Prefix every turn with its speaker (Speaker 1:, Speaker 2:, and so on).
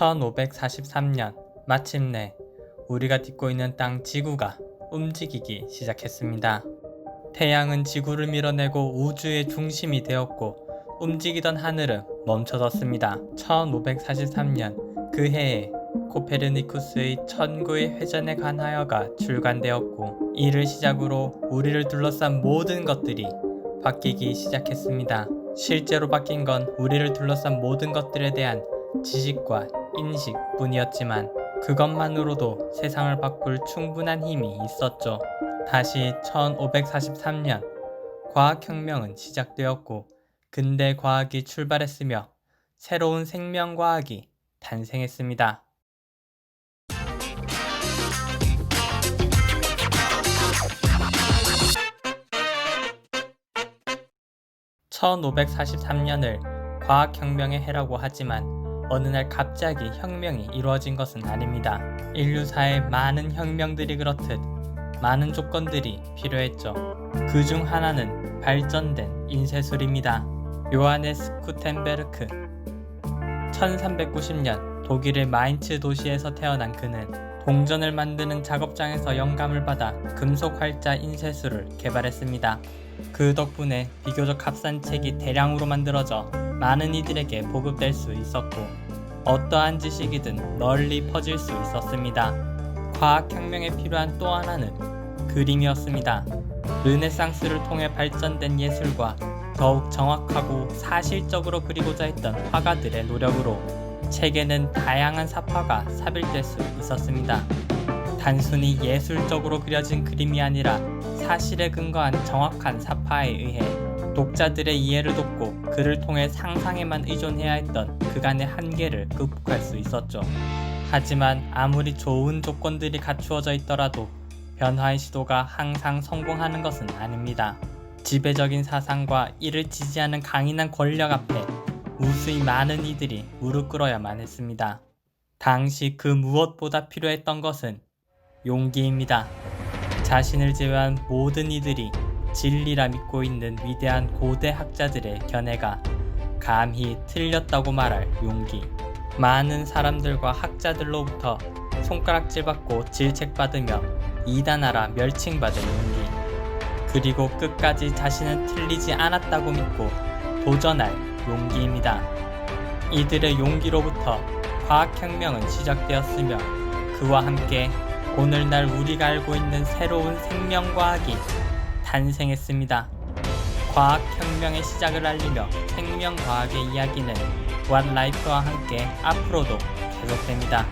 Speaker 1: 1543년 마침내 우리가 딛고 있는 땅 지구가 움직이기 시작했습니다. 태양은 지구를 밀어내고 우주의 중심이 되었고 움직이던 하늘은 멈춰섰습니다. 1543년 그 해에 코페르니쿠스의 천구의 회전에 관하여가 출간되었고 이를 시작으로 우리를 둘러싼 모든 것들이 바뀌기 시작했습니다. 실제로 바뀐 건 우리를 둘러싼 모든 것들에 대한 지식과 인식 뿐이었지만 그것만으로도 세상을 바꿀 충분한 힘이 있었죠. 다시 1543년 과학혁명은 시작되었고 근대 과학이 출발했으며 새로운 생명과학이 탄생했습니다. (1543년을) 과학혁명의 해라고 하지만 어느 날 갑자기 혁명이 이루어진 것은 아닙니다. 인류사의 많은 혁명들이 그렇듯 많은 조건들이 필요했죠. 그 중 하나는 발전된 인쇄술입니다. 요하네스 쿠텐베르크 1390년 독일의 마인츠 도시에서 태어난 그는 동전을 만드는 작업장에서 영감을 받아 금속 활자 인쇄술을 개발했습니다. 그 덕분에 비교적 값싼 책이 대량으로 만들어져 많은 이들에게 보급될 수 있었고 어떠한 지식이든 널리 퍼질 수 있었습니다. 과학혁명에 필요한 또 하나는 그림이었습니다. 르네상스를 통해 발전된 예술과 더욱 정확하고 사실적으로 그리고자 했던 화가들의 노력으로 책에는 다양한 사파가 삽입될 수 있었습니다. 단순히 예술적으로 그려진 그림이 아니라 사실에 근거한 정확한 사파에 의해 독자들의 이해를 돕고 그를 통해 상상에만 의존해야 했던 그간의 한계를 극복할 수 있었죠. 하지만 아무리 좋은 조건들이 갖추어져 있더라도 변화의 시도가 항상 성공하는 것은 아닙니다. 지배적인 사상과 이를 지지하는 강인한 권력 앞에 무수히 많은 이들이 무릎 꿇어야만 했습니다. 당시 그 무엇보다 필요했던 것은 용기입니다. 자신을 제외한 모든 이들이 진리라 믿고 있는 위대한 고대 학자들의 견해가 감히 틀렸다고 말할 용기. 많은 사람들과 학자들로부터 손가락질 받고 질책받으며 이단하라 멸칭받은 용기. 그리고 끝까지 자신은 틀리지 않았다고 믿고 도전할 용기입니다. 이들의 용기로부터 과학혁명은 시작되었으며 그와 함께 오늘날 우리가 알고 있는 새로운 생명과학이 탄생했습니다. 과학혁명의 시작을 알리며 생명과학의 이야기는 왓라이프와 함께 앞으로도 계속됩니다.